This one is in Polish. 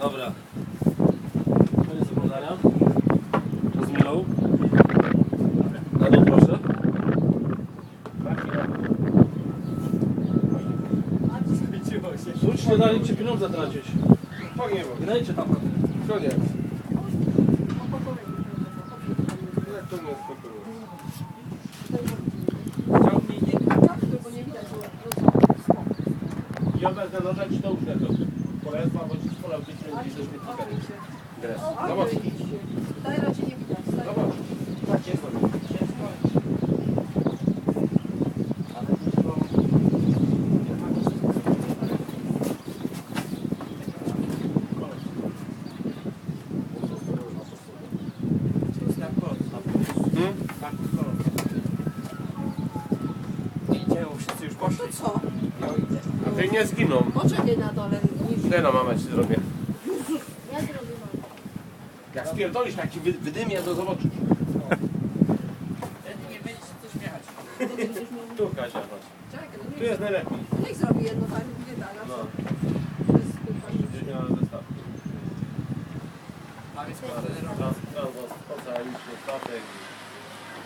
Dobra. Koniec oglądania. Z Milą. Dalej proszę. Rzuć dalej, czy pieniądze tracić. To nie wiem. Tam. To nie. Jak nie spokojnie? Ja będę leżeć do łóżka. Polecam, bo Zobacz. Daj raczej nie widać. Zobacz. Tak, tak jest hmm? Wszyscy już poszli. No to co? A ty nie zginą. Poczekaj na dole. Nie no, mama ci zrobię. Ja zrobię mamę. Jak spierdolisz, jak ci wy- wydymię, to zobaczysz. Wtedy nie będzie coś jechać. Tu Kasia, chodź. Czekaj, no Tu jest najlepiej. No niech zrobi jedno tak, nie da na No. To jest kurwa. gdzieś miała zestaw. Tam, Tam, tam, tam, tam, tam,